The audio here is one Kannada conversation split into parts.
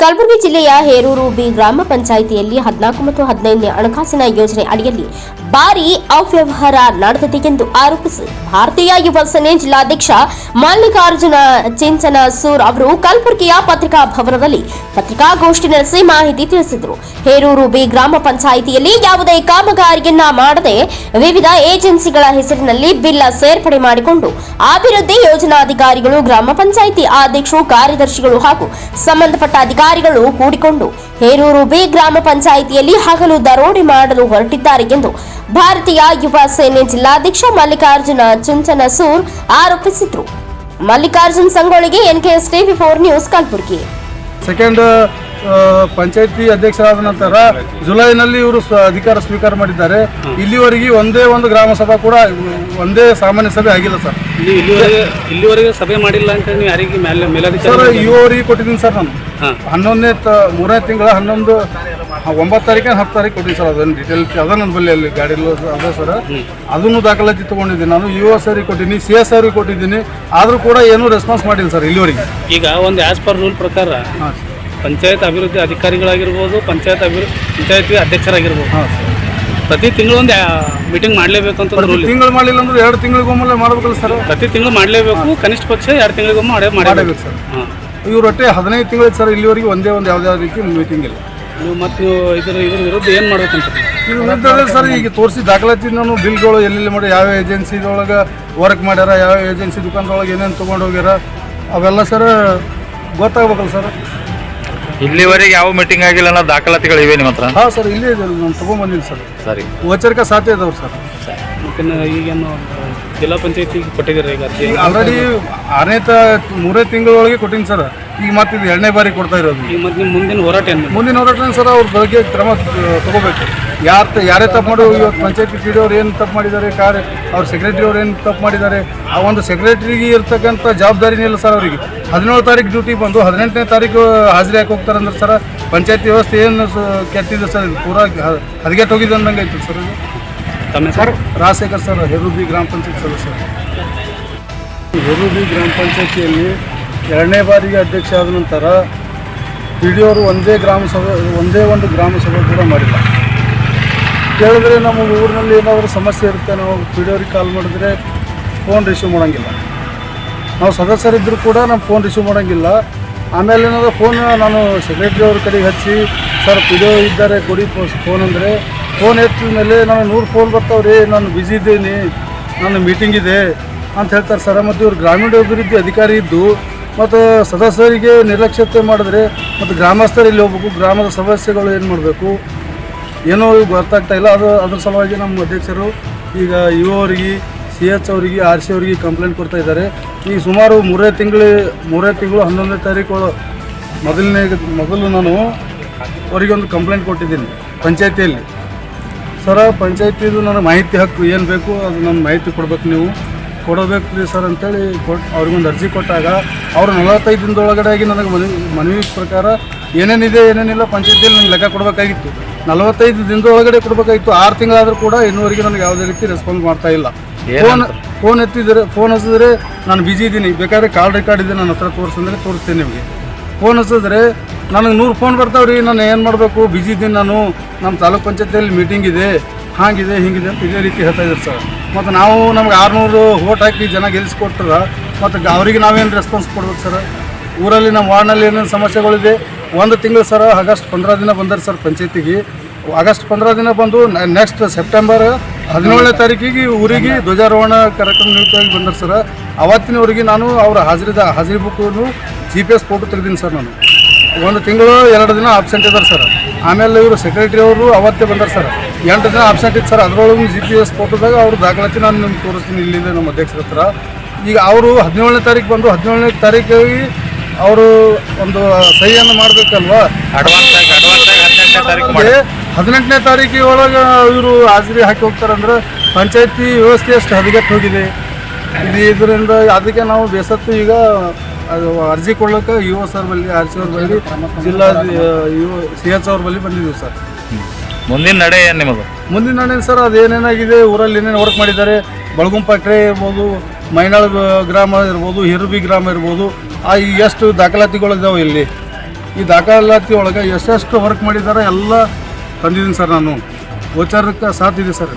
ಕಲಬುರಗಿ ಜಿಲ್ಲೆಯ ಹೇರೂರು ಬಿ ಗ್ರಾಮ ಪಂಚಾಯಿತಿಯಲ್ಲಿ ಹದಿನಾಲ್ಕು ಮತ್ತು ಹದಿನೈದನೇ ಹಣಕಾಸಿನ ಯೋಜನೆ ಅಡಿಯಲ್ಲಿ ಭಾರಿ ಅವ್ಯವಹಾರ ನಡೆದಿದೆ ಎಂದು ಆರೋಪಿಸಿ ಭಾರತೀಯ ಯುವ ಸೇನೆ ಜಿಲ್ಲಾಧ್ಯಕ್ಷ ಮಲ್ಲಿಕಾರ್ಜುನ ಚಿಂಚನ ಸೂರ್ ಅವರು ಕಲಬುರಗಿಯ ಪತ್ರಿಕಾ ಭವನದಲ್ಲಿ ಪತ್ರಿಕಾಗೋಷ್ಠಿ ನಡೆಸಿ ಮಾಹಿತಿ ತಿಳಿಸಿದರು. ಹೇರೂರು ಬಿ ಗ್ರಾಮ ಪಂಚಾಯಿತಿಯಲ್ಲಿ ಯಾವುದೇ ಕಾಮಗಾರಿಯನ್ನ ಮಾಡದೆ ವಿವಿಧ ಏಜೆನ್ಸಿಗಳ ಹೆಸರಿನಲ್ಲಿ ಬಿಲ್ ಸೇರ್ಪಡೆ ಮಾಡಿಕೊಂಡು ಅಭಿವೃದ್ಧಿ ಯೋಜನಾಧಿಕಾರಿಗಳು, ಗ್ರಾಮ ಪಂಚಾಯಿತಿ ಅಧ್ಯಕ್ಷರು, ಕಾರ್ಯದರ್ಶಿಗಳು ಹಾಗೂ ಸಂಬಂಧಪಟ್ಟ ಅಧಿಕಾರಿಗಳು ಕೂಡಿಕೊಂಡು ಹೇರೂರು ಬಿ ಗ್ರಾಮ ಪಂಚಾಯಿತಿಯಲ್ಲಿ ಹಗಲು ದರೋಡೆ ಮಾಡಲು ಹೊರಟಿದ್ದಾರೆ ಎಂದು ಭಾರತೀಯ ಯುವ ಸೇನೆ ಜಿಲ್ಲಾಧ್ಯಕ್ಷ ಮಲ್ಲಿಕಾರ್ಜುನ ಚುಂಚನಸೂರ್ ಆರೋಪಿಸಿದ್ರು. Mallikarjun ಸಂಗೊಳ್ಳಿಗೆ NKS TV four news Kalaburagi. Second ಪಂಚಾಯತಿ ಅಧ್ಯಕ್ಷರಾದ ನಂತರ ಜುಲೈನಲ್ಲಿ ಇವರು ಅಧಿಕಾರ ಸ್ವೀಕಾರ ಮಾಡಿದ್ದಾರೆ. ಇಲ್ಲಿವರೆಗೆ ಒಂದೇ ಒಂದು ಗ್ರಾಮ ಸಭಾ ಕೂಡ ಒಂದೇ ಸಾಮಾನ್ಯ ಸಭೆ ಆಗಿಲ್ಲ ಸರ್. ಇಲ್ಲಿ ಇಲ್ಲಿವರೆಗೆ ಸಭೆ ಮಾಡಿಲ್ಲ ಅಂತ ಯಾರಿಗೆ ಮೇಲೆ ಸರ್ ಮೇಲಾಧಿಕಾರಿ ಇವರಿಗೆ ಕೊಟ್ಟಿದ್ದೀನಿ ಸರ್ ನಾನು. ಹನ್ನೊಂದನೇ ತ ಮೂರನೇ ತಿಂಗಳ ಹನ್ನೊಂದು ಒಂಬತ್ತು ತಾರೀಕಿನ ಹತ್ತು ತಾರೀಕು ಕೊಟ್ಟಿದ್ದೀನಿ ಸರ್ ಅದನ್ನು ಡೀಟೇಲ್ ಅದ ನನ್ನ ಬಳಿ ಅಲ್ಲಿ ಗಾಡಿ ಅದ ಸರ್. ಅದನ್ನು ದಾಖಲಾತಿ ತೊಗೊಂಡಿದ್ದೀನಿ. ನಾನು ಯು ಎಸ್ ಅವ್ರಿಗೆ ಕೊಟ್ಟಿದ್ದೀನಿ ಸಿ ಎಸ್ ಅವ್ರಿಗೆ ಕೊಟ್ಟಿದ್ದೀನಿ. ಆದರೂ ಕೂಡ ಏನೂ ರೆಸ್ಪಾನ್ಸ್ ಮಾಡಿಲ್ಲ ಸರ್ ಇಲ್ಲಿವರೆಗೆ. ಈಗ ಒಂದು ಆಸ್ ಪರ್ ರೂಲ್ ಪ್ರಕಾರ ಹಾಂ ಪಂಚಾಯತ್ ಅಭಿವೃದ್ಧಿ ಅಧಿಕಾರಿಗಳಾಗಿರ್ಬೋದು ಪಂಚಾಯತ್ ಅಭಿವೃದ್ಧಿ ಪಂಚಾಯತಿ ಅಧ್ಯಕ್ಷರಾಗಿರ್ಬೋದು. ಹಾಂ ಸರ್. ಪ್ರತಿ ತಿಂಗಳು ಒಂದು ಮೀಟಿಂಗ್ ಮಾಡಲೇಬೇಕು ಅಂತ ರೂಲ್ ತಿಂಗಳು ಮಾಡಲಿಲ್ಲ ಅಂದ್ರೆ ಎರಡು ತಿಂಗಳಿಗೊಮ್ಮೆ ಮಾಡಬೇಕಲ್ಲ ಸರ್. ಪ್ರತಿ ತಿಂಗಳು ಮಾಡಲೇಬೇಕು ಕನಿಷ್ಠ ಪಕ್ಷ ಎರಡು ತಿಂಗಳಿಗೊಮ್ಮೆ ಮಾಡೇ ಮಾಡಬೇಕು ಸರ್. ಹಾಂ. ಇವ್ರ ಒಟ್ಟೆ ಹದಿನೈದು ತಿಂಗಳು ಸರ್ ಇಲ್ಲಿವರೆಗೆ ಒಂದೇ ಒಂದು ಯಾವುದೇ ರೀತಿ ಮೀಟಿಂಗ್ ಇಲ್ಲ. ನೀವು ಮತ್ತು ನೀವು ಇದ್ರ ಇದ್ರ ವಿರುದ್ಧ ಏನು ಮಾಡ್ಬೇಕಂತ ಸರ್ ಈಗ ತೋರಿಸಿ ದಾಖಲಾತಿ ನಾನು ಬಿಲ್ಗಳು ಎಲ್ಲೆಲ್ಲಿ ಮಾಡಿ ಯಾವ ಏಜೆನ್ಸಿದೊಳಗೆ ವರ್ಕ್ ಮಾಡ್ಯಾರ ಯಾವ ಏಜೆನ್ಸಿ ದುಕಾನದೊಳಗೆ ಏನೇನು ತೊಗೊಂಡು ಹೋಗ್ಯಾರ ಅವೆಲ್ಲ ಸರ್ ಗೊತ್ತಾಗ್ಬೇಕಲ್ಲ ಸರ್. ಇಲ್ಲಿವರೆಗೆ ಯಾವ ಮೀಟಿಂಗ್ ಆಗಿಲ್ಲ ಅನ್ನೋ ದಾಖಲಾತಿಗಳು ಇವೆ ನಿಮ್ಮ ಹತ್ರ? ಹಾಂ ಸರ್ ಇಲ್ಲೇ ಇದೆ ನಾನು ತೊಗೊಂಬಂದಿನಿ ಸರ್. ಸರಿ. ಗೋಚರಿಕ ಸಾಧ್ಯ ಇದಾವೆ ಸರ್. ಈಗ ಈಗೇನು ಜಿಲ್ಲಾ ಪಂಚಾಯತಿಗೆ ಕೊಟ್ಟಿದ್ದೀರಿ ಈಗ ಅರ್ಜಿ? ಈಗ ಆಲ್ರೆಡಿ ಆರನೇ ತ ಮೂರೇ ತಿಂಗಳೊಳಗೆ ಕೊಟ್ಟಿನಿ ಸರ್. ಈಗ ಮತ್ತೆ ಇದು ಎರಡನೇ ಬಾರಿ ಕೊಡ್ತಾ ಇರೋದು. ಈಗ ಮತ್ತೆ ನಿಮ್ಮ ಮುಂದಿನ ಹೋರಾಟ ಏನು ಮುಂದಿನ ಹೋರಾಟ ಸರ್ ಅವ್ರ ಬಗ್ಗೆ ಕ್ರಮ ತಗೋಬೇಕು. ಯಾರು ಯಾರೇ ತಪ್ಪು ಮಾಡೋ ಇವತ್ತು ಪಂಚಾಯತಿ ಪಿ ಡಿ ಅವ್ರು ಏನು ತಪ್ಪು ಮಾಡಿದ್ದಾರೆ ಕಾರ್ ಅವ್ರ ಸೆಕ್ರೆಟರಿ ಅವ್ರು ಏನು ತಪ್ಪು ಮಾಡಿದ್ದಾರೆ ಆ ಒಂದು ಸೆಕ್ರೆಟ್ರಿಗೆ ಇರ್ತಕ್ಕಂಥ ಜವಾಬ್ದಾರಿನೇ ಇಲ್ಲ ಸರ್ ಅವರಿಗೆ. ಹದಿನೇಳು ತಾರೀಕು ಡ್ಯೂಟಿ ಬಂದು ಹದಿನೆಂಟನೇ ತಾರೀಕು ಹಾಜರಿ ಹಾಕಿ ಹೋಗ್ತಾರೆ ಅಂದ್ರೆ ಸರ್ ಪಂಚಾಯತಿ ವ್ಯವಸ್ಥೆ ಏನು ಸ- ಕೆಟ್ಟಿದೆ ಸರ್ ಇದು ಪೂರಾ ಹ- ಹದಗೆಟ್ಟು ಹೋಗಿದೆ ಅಂದಂಗೆ ಐತೆ ಸರ್ ಇದು ತಮ್ಮ ಹೆಸರು? ರಾಜಶೇಖರ್ ಸರ್, ಹೆರೂಬಿ ಗ್ರಾಮ ಪಂಚಾಯತ್ ಸದಸ್ಯ ಹೆರುಬಿ ಗ್ರಾಮ ಪಂಚಾಯತಿಯಲ್ಲಿ ಎರಡನೇ ಬಾರಿಗೆ ಅಧ್ಯಕ್ಷ ಆದ ನಂತರ ಪಿ ಡಿ ಅವರು ಒಂದೇ ಗ್ರಾಮ ಸಭೆ, ಒಂದೇ ಒಂದು ಗ್ರಾಮ ಸಭೆ ಕೂಡ ಮಾಡಿಲ್ಲ. ಕೇಳಿದ್ರೆ ನಮ್ಮ ಊರಿನಲ್ಲಿ ಏನಾದರೂ ಸಮಸ್ಯೆ ಇರುತ್ತೆ, ನಾವು ಪಿ ಡಿ ಅವ್ರಿಗೆ ಕಾಲ್ ಮಾಡಿದ್ರೆ ಫೋನ್ ರಿಸೀವ್ ಮಾಡೋಂಗಿಲ್ಲ. ನಾವು ಸದಸ್ಯರಿದ್ದರೂ ಕೂಡ ನಮ್ಮ ಫೋನ್ ರಿಸೀವ್ ಮಾಡೋಂಗಿಲ್ಲ. ಆಮೇಲೆ ಏನಾದರೂ ಫೋನ್ ನಾನು ಸೆಕ್ರೆಟ್ರಿ ಅವ್ರ ಕಡೆಗೆ ಹಚ್ಚಿ, ಸರ್ ಪಿ ಡಿ ಒ ಇದ್ದಾರೆ, ಕೊಡಿ ಫೋನ್ ಅಂದರೆ ಫೋನ್ ಎತ್ತಿದ ಮೇಲೆ ನಾನು ನೂರು ಫೋನ್ ಬರ್ತಾವ್ರಿ ನಾನು ಬ್ಯುಸಿ ಇದ್ದೀನಿ ನನ್ನ ಮೀಟಿಂಗ್ ಇದೆ ಅಂತ ಹೇಳ್ತಾರೆ ಸರ್. ಮತ್ತು ಇವರು ಗ್ರಾಮೀಣ ಅಭಿವೃದ್ಧಿ ಅಧಿಕಾರಿ ಇದ್ದು, ಮತ್ತು ಸದಸ್ಯರಿಗೆ ನಿರ್ಲಕ್ಷ್ಯತೆ ಮಾಡಿದ್ರೆ, ಮತ್ತು ಗ್ರಾಮಸ್ಥರು ಇಲ್ಲಿ ಹೋಗ್ಬೇಕು, ಗ್ರಾಮದ ಸಮಸ್ಯೆಗಳು ಏನು ಮಾಡಬೇಕು? ಏನೋ ಗೊತ್ತಾಗ್ತಾ ಇಲ್ಲ. ಅದು, ಅದ್ರ ಸಲುವಾಗಿ ನಮ್ಮ ಅಧ್ಯಕ್ಷರು, ಈಗ ಯು ಅವರಿಗೆ, ಸಿ ಎಚ್ ಅವರಿಗೆ, ಆರ್ ಸಿ ಅವರಿಗೆ ಕಂಪ್ಲೇಂಟ್ ಕೊಡ್ತಾ ಇದ್ದಾರೆ. ಈಗ ಸುಮಾರು ಮೂರೇ ತಿಂಗಳು ಮೂರೇ ತಿಂಗಳು ಹನ್ನೊಂದನೇ ತಾರೀಕು ಮೊದಲನೇ ಮೊದಲು ನಾನು ಅವರಿಗೆ ಒಂದು ಕಂಪ್ಲೇಂಟ್ ಕೊಟ್ಟಿದ್ದೀನಿ, ಪಂಚಾಯತಿಯಲ್ಲಿ. ಸರ ಪಂಚಾಯತಿದು ನನಗೆ ಮಾಹಿತಿ ಹಕ್ಕು ಏನು ಬೇಕು ಅದು ನನ್ನ ಮಾಹಿತಿ ಕೊಡ್ಬೇಕು ನೀವು. ಕೊಡಬೇಕು ರೀ ಸರ್ ಅಂತೇಳಿ ಕೊಟ್ಟು ಅವ್ರಿಗೊಂದು ಅರ್ಜಿ ಕೊಟ್ಟಾಗ ಅವರು ನಲವತ್ತೈದು ದಿನದೊಳಗಡೆಯಾಗಿ ನನಗೆ ಮನವಿ ಮನವಿ ಪ್ರಕಾರ ಏನೇನಿದೆ ಏನೇನಿಲ್ಲ ಪಂಚಾಯತಿಯಲ್ಲಿ ನನಗೆ ಲೆಕ್ಕ ಕೊಡಬೇಕಾಗಿತ್ತು. ನಲವತ್ತೈದು ದಿನದೊಳಗಡೆ ಕೊಡಬೇಕಾಗಿತ್ತು. ಆರು ತಿಂಗಳಾದರೂ ಕೂಡ ಇನ್ನೂವರೆಗೆ ನನಗೆ ಯಾವುದೇ ರೀತಿ ರೆಸ್ಪಾನ್ಸ್ ಮಾಡ್ತಾ ಇಲ್ಲ. ಫೋನ್ ಫೋನ್ ಎತ್ತಿದರೆ ಫೋನ್ ಹಚ್ಚಿದ್ರೆ ನಾನು ಬಿಜಿ ಇದ್ದೀನಿ. ಬೇಕಾದ್ರೆ ಕಾಲ್ ರೆಕಾರ್ಡ್ ಇದೆ ನನ್ನ ಹತ್ರ ತೋರಿಸಂದ್ರೆ ತೋರಿಸ್ತೀನಿ ನಿಮಗೆ. ಫೋನ್ ಹಚ್ಚಿದ್ರೆ ನನಗೆ ನೂರು ಫೋನ್ ಬರ್ತಾವ್ರಿ, ನಾನು ಏನು ಮಾಡಬೇಕು? ಬಿಜಿ ಇದ್ದೀನಿ ನಾನು. ನಮ್ಮ ತಾಲೂಕ್ ಪಂಚಾಯತಿಯಲ್ಲಿ ಮೀಟಿಂಗ್ ಇದೆ. ಹಾಗಿದೆ ಹಿಂಗಿದೆ ಅಂತ ಇದೇ ರೀತಿ ಹೇಳ್ತಾ ಇದ್ದಾರೆ ಸರ್. ಮತ್ತು ನಾವು ನಮ್ಗೆ ಆರುನೂರು ಓಟ್ ಹಾಕಿ ಜನ ಗೆಲ್ಲಿಸ್ಕೊಟ್ರ ಮತ್ತು ಅವರಿಗೆ ನಾವೇನು ರೆಸ್ಪಾನ್ಸ್ ಕೊಡ್ಬೇಕು ಸರ್? ಊರಲ್ಲಿ ನಮ್ಮ ವಾರ್ಡ್ನಲ್ಲಿ ಏನೇನು ಸಮಸ್ಯೆಗಳಿದೆ? ಒಂದು ತಿಂಗಳು ಸರ್, ಆಗಸ್ಟ್ ಪಂದ್ರ ದಿನ ಬಂದರು ಸರ್ ಪಂಚಾಯತಿಗೆ. ಆಗಸ್ಟ್ ಪಂದ್ರ ದಿನ ಬಂದು ನೆಕ್ಸ್ಟ್ ಸೆಪ್ಟೆಂಬರ್ ಹದಿನೇಳನೇ ತಾರೀಕಿಗೆ ಊರಿಗೆ ಧ್ವಜಾರೋಹಣ ಕಾರ್ಯಕ್ರಮ ನಿಮಿತ್ತವಾಗಿ ಬಂದರು ಸರ್. ಅವತ್ತಿನವರೆಗೆ ನಾನು ಅವರ ಹಾಜರಿದ ಹಾಜರಿ ಬುಕ್ಕನ್ನು ಜಿ ಪಿ ಎಸ್ ಫೋಟೋ ತೆಗೆದೀನಿ ಸರ್ ನಾನು. ಒಂದು ತಿಂಗಳು ಎರಡು ದಿನ ಆಬ್ಸೆಂಟ್ ಇದ್ದಾರೆ ಸರ್. ಆಮೇಲೆ ಇವರು ಸೆಕ್ರೆಟರಿ ಅವರು ಅವತ್ತೇ ಬಂದರು ಸರ್. ಎಂಟು ದಿನ ಆಬ್ಸೆಂಟ್ ಇತ್ತು ಸರ್. ಅದರೊಳಗೆ ಜಿ ಪಿ ಎಸ್ ಫೋಟೋದಾಗ ಅವ್ರ ದಾಖಲಾತಿ ನಾನು ನಿಮ್ಗೆ ತೋರಿಸ್ತೀನಿ. ಇಲ್ಲಿಂದ ನಮ್ಮ ಅಧ್ಯಕ್ಷರ ಹತ್ರ. ಈಗ ಅವರು ಹದಿನೇಳನೇ ತಾರೀಕು ಬಂದು ಹದಿನೇಳನೇ ತಾರೀಕಿಗೆ ಅವರು ಒಂದು ಸಹಿಯನ್ನು ಮಾಡಬೇಕಲ್ವಾ? ಅಡ್ವಾನ್ಸ್ ಆಗಿ ಅಡ್ವಾನ್ಸ್ ಆಗಿ. ಹದಿನೆಂಟನೇ ತಾರೀಕು ಒಳಗೆ ಇವರು ಹಾಜರಿ ಹಾಕಿ ಹೋಗ್ತಾರಂದ್ರೆ ಪಂಚಾಯತಿ ವ್ಯವಸ್ಥೆ ಅಷ್ಟು ಹದಗೆಟ್ಟು ಹೋಗಿದೆ. ಇದು ಇದರಿಂದ ಅದಕ್ಕೆ ನಾವು ಬೇಸತ್ತು ಈಗ ಅದು ಅರ್ಜಿ ಕೊಡ್ಲಿಕ್ಕೆ ಯು ಎಸ್ ಅವ್ರ ಬಳಿ ಆರ್ ಸಿ ಅವ್ರ ಬಳಿ ಜಿಲ್ಲಾ ಯು ಸಿ ಎಚ್ ಅವ್ರ ಬಳಿ ಬಂದಿದ್ದೀವಿ ಸರ್. ಮುಂದಿನ ನಡೆ ಏನು ನಿಮಗೆ ಮುಂದಿನ ನಡೆ ಸರ್ ಅದೇನೇನಾಗಿದೆ ಊರಲ್ಲಿ ಏನೇನು ವರ್ಕ್ ಮಾಡಿದ್ದಾರೆ ಬಳಗುಂಪ ಕಡೆ ಇರ್ಬೋದು ಮೈನಾಳ್ ಗ್ರಾಮ ಇರ್ಬೋದು ಹಿರುಬಿ ಗ್ರಾಮ ಇರ್ಬೋದು ಆ ಎಷ್ಟು ದಾಖಲಾತಿಗಳಿದಾವೆ ಇಲ್ಲಿ? ಈ ದಾಖಲಾತಿ ಒಳಗೆ ಎಷ್ಟೆಷ್ಟು ವರ್ಕ್ ಮಾಡಿದ್ದಾರೆ, ಎಲ್ಲ ತಂದಿದ್ದೀನಿ ಸರ್ ನಾನು. ಗೋಚಾರಕ್ಕೆ ಸಾಥ್ ಇದೆ ಸರ್.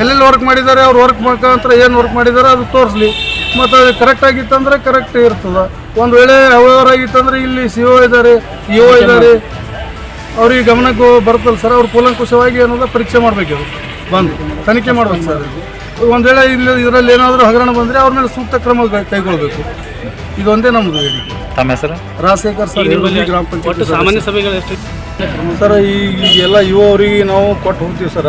ಎಲ್ಲೆಲ್ಲಿ ವರ್ಕ್ ಮಾಡಿದ್ದಾರೆ, ಅವ್ರು ವರ್ಕ್ ಮುಖಾಂತರ ಏನು ವರ್ಕ್ ಮಾಡಿದ್ದಾರೆ ಅದು ತೋರಿಸ್ಲಿ. ಮತ್ತು ಅದು ಕರೆಕ್ಟ್ ಆಗಿತ್ತಂದರೆ ಕರೆಕ್ಟ್ ಇರ್ತದೆ. ಒಂದು ವೇಳೆ ಅವ್ಯವಹಾರ ಆಗಿತ್ತಂದರೆ ಇಲ್ಲಿ ಸಿ ಒ ಇದ್ದಾರೆ ಇ ಒ ಇದ್ದಾರೆ. ಅವ್ರಿಗೆ ಗಮನಕ್ಕೆ ಬರ್ತಲ್ಲ ಸರ್, ಅವ್ರು ಕೂಲಂಕುಷವಾಗಿ ಅನ್ನೋದು ಪರೀಕ್ಷೆ ಮಾಡಬೇಕು ಬಂದು ತನಿಖೆ ಮಾಡ್ಬೇಕು ಸರ್. ಒಂದು ವೇಳೆ ಇಲ್ಲಿ ಇದರಲ್ಲಿ ಏನಾದರೂ ಹಗರಣ ಬಂದರೆ ಅವ್ರ ಮೇಲೆ ಸೂಕ್ತ ಕ್ರಮ ಕೈಗೊಳ್ಳಬೇಕು ಇದೊಂದೇ ನಮ್ಮದು ಬೇಡಿಕೆ ತಮ್ಮ ಹೆಸರು? ರಾಜಶೇಖರ್ ಸರ್ ಗ್ರಾಮ ಒಟ್ಟು ಪಂಚಾಯತ್ ಸಾಮಾನ್ಯ ಸಭೆಗಳು ಎಷ್ಟು? ಸರ್ ಈ ಎಲ್ಲ ಇಒ ಅವರಿಗೆ ನಾವು ಕೊಟ್ಟು ಹೋಗ್ತೀವಿ ಸರ್.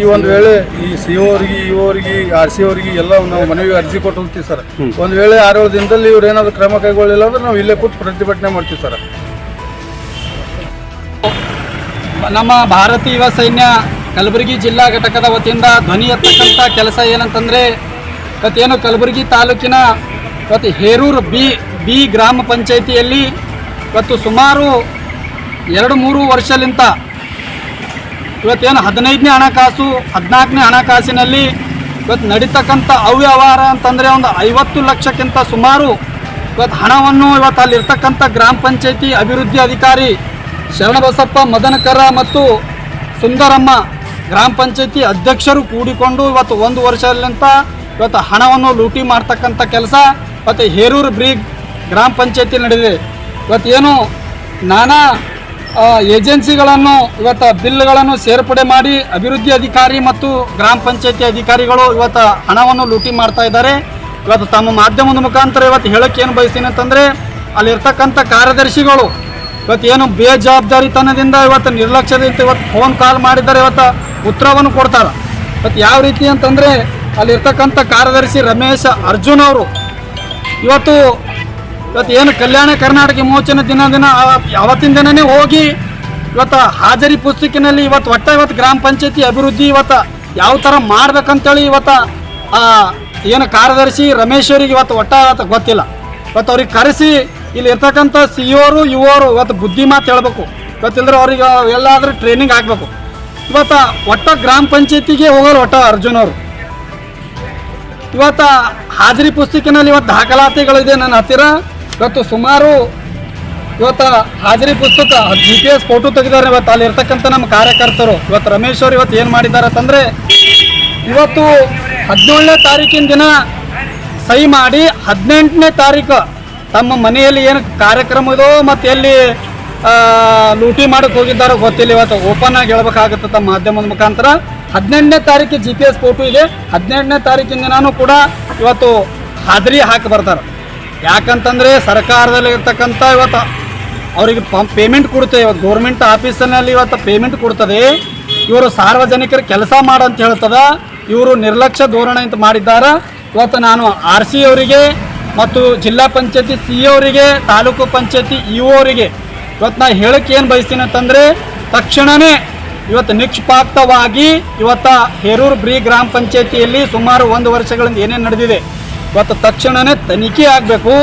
ಈ ಒಂದು ವೇಳೆ ಈ ಸಿ ಅವರಿಗೆ ಇ ಅವರಿಗೆ ಆರ್ ಸಿ ಅವರಿಗೆ ಎಲ್ಲ ನಾವು ಮನವಿ ಅರ್ಜಿ ಕೊಟ್ಟು ಹೋಗ್ತೀವಿ ಸರ್. ಒಂದು ವೇಳೆ ಆರೇಳು ದಿನದಲ್ಲಿ ಇವ್ರು ಏನಾದರೂ ಕ್ರಮ ಕೈಗೊಳ್ಳಿಲ್ಲ ಅಂದ್ರೆ ನಾವು ಇಲ್ಲೇ ಕೂತು ಪ್ರತಿಭಟನೆ ಮಾಡ್ತೀವಿ ಸರ್. ನಮ್ಮ ಭಾರತೀಯ ಯುವ ಸೈನ್ಯ ಕಲಬುರಗಿ ಜಿಲ್ಲಾ ಘಟಕದ ವತಿಯಿಂದ ಧ್ವನಿ ಎತ್ತಕ್ಕಂಥ ಕೆಲಸ ಏನಂತಂದರೆ ಇವತ್ತೇನು ಕಲಬುರಗಿ ತಾಲೂಕಿನ ಇವತ್ತು ಹೇರೂರು ಬಿ ಬಿ ಗ್ರಾಮ ಪಂಚಾಯಿತಿಯಲ್ಲಿ ಇವತ್ತು ಸುಮಾರು ಎರಡು ಮೂರು ವರ್ಷಲಿಂತ ಇವತ್ತೇನು ಹದಿನೈದನೇ ಹಣಕಾಸು, ಹದಿನಾಲ್ಕನೇ ಹಣಕಾಸಿನಲ್ಲಿ ಇವತ್ತು ನಡೀತಕ್ಕಂಥ ಅವ್ಯವಹಾರ ಅಂತಂದರೆ ಒಂದು ಐವತ್ತು ಲಕ್ಷಕ್ಕಿಂತ ಸುಮಾರು ಇವತ್ತು ಹಣವನ್ನು ಇವತ್ತು ಅಲ್ಲಿರ್ತಕ್ಕಂಥ ಗ್ರಾಮ ಪಂಚಾಯಿತಿ ಅಭಿವೃದ್ಧಿ ಅಧಿಕಾರಿ ಶರಣಬಸಪ್ಪ ಮದನಕರ ಮತ್ತು ಸುಂದರಮ್ಮ ಗ್ರಾಮ ಪಂಚಾಯಿತಿ ಅಧ್ಯಕ್ಷರು ಕೂಡಿಕೊಂಡು ಇವತ್ತು ಒಂದು ವರ್ಷದಲ್ಲಿಂತ ಇವತ್ತು ಹಣವನ್ನು ಲೂಟಿ ಮಾಡ್ತಕ್ಕಂಥ ಕೆಲಸ. ಮತ್ತು ಹೇರೂರು ಬ್ರೀಗ್ ಗ್ರಾಮ ಪಂಚಾಯತಿ ನಡೆದಿದೆ. ಇವತ್ತೇನು ನಾನಾ ಆ, ಏಜೆನ್ಸಿಗಳನ್ನು ಇವತ್ತು ಬಿಲ್ಗಳನ್ನು ಸೇರ್ಪಡೆ ಮಾಡಿ ಅಭಿವೃದ್ಧಿ ಅಧಿಕಾರಿ ಮತ್ತು ಗ್ರಾಮ ಪಂಚಾಯತಿ ಅಧಿಕಾರಿಗಳು ಇವತ್ತು ಹಣವನ್ನು ಲೂಟಿ ಮಾಡ್ತಾ ಇದ್ದಾರೆ. ಇವತ್ತು ತಮ್ಮ ಮಾಧ್ಯಮದ ಮುಖಾಂತರ ಇವತ್ತು ಹೇಳೋಕ್ಕೆ ಏನು ಬಯಸ್ತೀನಿ ಅಂತಂದರೆ ಅಲ್ಲಿರ್ತಕ್ಕಂಥ ಕಾರ್ಯದರ್ಶಿಗಳು ಇವತ್ತು ಏನು ಬೇಜವಾಬ್ದಾರಿತನದಿಂದ ಇವತ್ತು ನಿರ್ಲಕ್ಷ್ಯದಿಂದ ಇವತ್ತು ಫೋನ್ ಕಾಲ್ ಮಾಡಿದ್ದಾರೆ ಇವತ್ತು ಉತ್ತರವನ್ನು ಕೊಡ್ತಾರೆ. ಇವತ್ತು ಯಾವ ರೀತಿ ಅಂತಂದರೆ ಅಲ್ಲಿರ್ತಕ್ಕಂಥ ಕಾರ್ಯದರ್ಶಿ ರಮೇಶ್ ಅರ್ಜುನ್ ಅವರು ಇವತ್ತು ಇವತ್ತು ಏನು ಕಲ್ಯಾಣ ಕರ್ನಾಟಕ ವಿಮೋಚನೆ ದಿನ ದಿನ ಅವತ್ತಿನ ದಿನನೇ ಹೋಗಿ ಇವತ್ತು ಹಾಜರಿ ಪುಸ್ತಕಿನಲ್ಲಿ ಇವತ್ತು ಒಟ್ಟ ಇವತ್ತು ಗ್ರಾಮ ಪಂಚಾಯತಿ ಅಭಿವೃದ್ಧಿ ಇವತ್ತು ಯಾವ ಥರ ಮಾಡ್ಬೇಕಂತೇಳಿ ಇವತ್ತು ಏನು ಕಾರ್ಯದರ್ಶಿ ರಮೇಶ್ ಅವರಿಗೆ ಇವತ್ತು ಒಟ್ಟ ಇವತ್ತು ಗೊತ್ತಿಲ್ಲ. ಇವತ್ತು ಅವ್ರಿಗೆ ಕರೆಸಿ ಇಲ್ಲಿ ಇರ್ತಕ್ಕಂಥ ಸಿ ಇವರು ಇವರು ಇವತ್ತು ಬುದ್ಧಿ ಮಾತು ಹೇಳ್ಬೇಕು. ಇವತ್ತಿಲ್ಲದ್ರೆ ಅವ್ರಿಗೆ ಎಲ್ಲಾದರೂ ಟ್ರೈನಿಂಗ್ ಆಗಬೇಕು. ಇವತ್ತು ಒಟ್ಟ ಗ್ರಾಮ ಪಂಚಾಯತಿಗೆ ಹೋಗೋರು ಒಟ್ಟ ಅರ್ಜುನ್ ಅವರು. ಇವತ್ತು ಹಾಜರಿ ಪುಸ್ತಕಿನಲ್ಲಿ ಇವತ್ತು ದಾಖಲಾತಿಗಳಿದೆ ನನ್ನ ಹತ್ತಿರ. ಇವತ್ತು ಸುಮಾರು ಇವತ್ತು ಹಾಜರಿ ಪುಸ್ತಕ ಜಿ ಪಿ ಎಸ್ ಫೋಟೋ ತೆಗೆದಾರೆ ಇವತ್ತು ಅಲ್ಲಿ ಇರ್ತಕ್ಕಂಥ ನಮ್ಮ ಕಾರ್ಯಕರ್ತರು, ಇವತ್ತು ರಮೇಶ್ ಅವರು ಇವತ್ತು ಏನು ಮಾಡಿದ್ದಾರೆ ಅಂತಂದರೆ, ಇವತ್ತು ಹದಿನೇಳನೇ ತಾರೀಕಿನ ದಿನ ಸಹಿ ಮಾಡಿ ಹದಿನೆಂಟನೇ ತಾರೀಕು ತಮ್ಮ ಮನೆಯಲ್ಲಿ ಏನು ಕಾರ್ಯಕ್ರಮ ಇದೋ ಮತ್ತು ಎಲ್ಲಿ ಲೂಟಿ ಮಾಡಕ್ಕೆ ಹೋಗಿದ್ದಾರೋ ಗೊತ್ತಿಲ್ಲ, ಇವತ್ತು ಓಪನ್ ಆಗಿ ಹೇಳಬೇಕಾಗುತ್ತೆ ತಮ್ಮ ಮಾಧ್ಯಮದ ಮುಖಾಂತರ. ಹದಿನೆಂಟನೇ ತಾರೀಕು ಜಿ ಪಿ ಎಸ್ ಫೋಟೋ ಇದೆ, ಹದಿನೆಂಟನೇ ತಾರೀಕಿನ ದಿನಾನು ಕೂಡ ಇವತ್ತು ಹಾಜರಿ ಹಾಕಿ ಬರ್ತಾರೆ. ಯಾಕಂತಂದರೆ ಸರ್ಕಾರದಲ್ಲಿ ಇರ್ತಕ್ಕಂಥ ಇವತ್ತು ಅವರಿಗೆ ಪೇಮೆಂಟ್ ಕೊಡುತ್ತೆ. ಇವತ್ತು ಗೌರ್ಮೆಂಟ್ ಆಫೀಸಿನಲ್ಲಿ ಇವತ್ತು ಪೇಮೆಂಟ್ ಕೊಡ್ತದೆ. ಇವರು ಸಾರ್ವಜನಿಕರ ಕೆಲಸ ಮಾಡಂತ ಹೇಳ್ತದ. ಇವರು ನಿರ್ಲಕ್ಷ್ಯ ಧೋರಣೆ ಅಂತ ಮಾಡಿದ್ದಾರೆ. ಇವತ್ತು ನಾನು ಆರ್ ಸಿ ಅವರಿಗೆ ಮತ್ತು ಜಿಲ್ಲಾ ಪಂಚಾಯತಿ ಸಿ ಅವರಿಗೆ, ತಾಲೂಕು ಪಂಚಾಯತಿ ಇ ಅವರಿಗೆ ಇವತ್ತು ನಾನು ಹೇಳಕ್ಕೆ ಏನು ಬಯಸ್ತೀನಿ ಅಂತಂದರೆ ತಕ್ಷಣವೇ ಇವತ್ತು ನಿಕ್ಷಪಾತವಾಗಿ ಇವತ್ತು ಹೇರೂರು ಬ್ರಿ ಗ್ರಾಮ ಪಂಚಾಯತಿಯಲ್ಲಿ ಸುಮಾರು ಒಂದು ವರ್ಷಗಳಿಂದ ಏನೇನು ನಡೆದಿದೆ. ಇವತ್ತು ತಕ್ಷಣವೇ ತನಿಖೆ ಆಗಬೇಕು.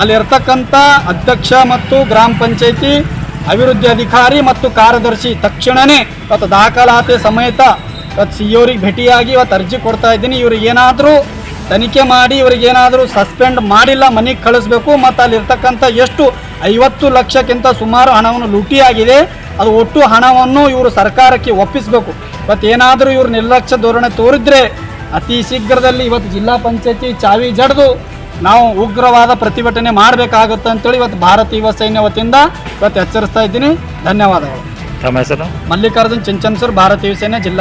ಅಲ್ಲಿರ್ತಕ್ಕಂಥ ಅಧ್ಯಕ್ಷ ಮತ್ತು ಗ್ರಾಮ ಪಂಚಾಯತಿ ಅಭಿವೃದ್ಧಿ ಅಧಿಕಾರಿ ಮತ್ತು ಕಾರ್ಯದರ್ಶಿ ತಕ್ಷಣವೇ ಇವತ್ತು ದಾಖಲಾತಿ ಸಮೇತ ಇವತ್ತು ಸಿ ಅವ್ರಿಗೆ ಭೇಟಿಯಾಗಿ ಇವತ್ತು ಅರ್ಜಿ ಕೊಡ್ತಾ ಇದ್ದೀನಿ. ಇವ್ರಿಗೆ ಏನಾದರೂ ತನಿಖೆ ಮಾಡಿ, ಇವ್ರಿಗೆ ಏನಾದರೂ ಸಸ್ಪೆಂಡ್ ಮಾಡಿಲ್ಲ, ಮನೆಗೆ ಕಳಿಸ್ಬೇಕು. ಮತ್ತು ಅಲ್ಲಿರ್ತಕ್ಕಂಥ ಎಷ್ಟು ಐವತ್ತು ಲಕ್ಷಕ್ಕಿಂತ ಸುಮಾರು ಹಣವನ್ನು ಲೂಟಿಯಾಗಿದೆ, ಅದು ಒಟ್ಟು ಹಣವನ್ನು ಇವರು ಸರ್ಕಾರಕ್ಕೆ ಒಪ್ಪಿಸಬೇಕು. ಇವತ್ತು ಏನಾದರೂ ಇವರು ನಿರ್ಲಕ್ಷ್ಯ ಧೋರಣೆ ತೋರಿದ್ರೆ ಅತಿ ಶೀಘ್ರದಲ್ಲಿ ಇವತ್ತು ಜಿಲ್ಲಾ ಪಂಚಾಯತಿ ಚಾವಿ ಜಡ್ದು ನಾವು ಉಗ್ರವಾದ ಪ್ರತಿಭಟನೆ ಮಾಡಬೇಕಾಗುತ್ತೆ ಅಂತೇಳಿ ಇವತ್ತು ಭಾರತೀಯ ಯುವ ಸೈನ್ಯ ವತಿಯಿಂದ ಇವತ್ತು ಎಚ್ಚರಿಸ್ತಾ ಇದ್ದೀನಿ. ಧನ್ಯವಾದಗಳು. ಮಲ್ಲಿಕಾರ್ಜುನ್ ಚಿಂಚನ್ಸೂರ್ ಭಾರತೀಯ ಯುವ ಸೈನ್ಯ ಜಿಲ್ಲಾ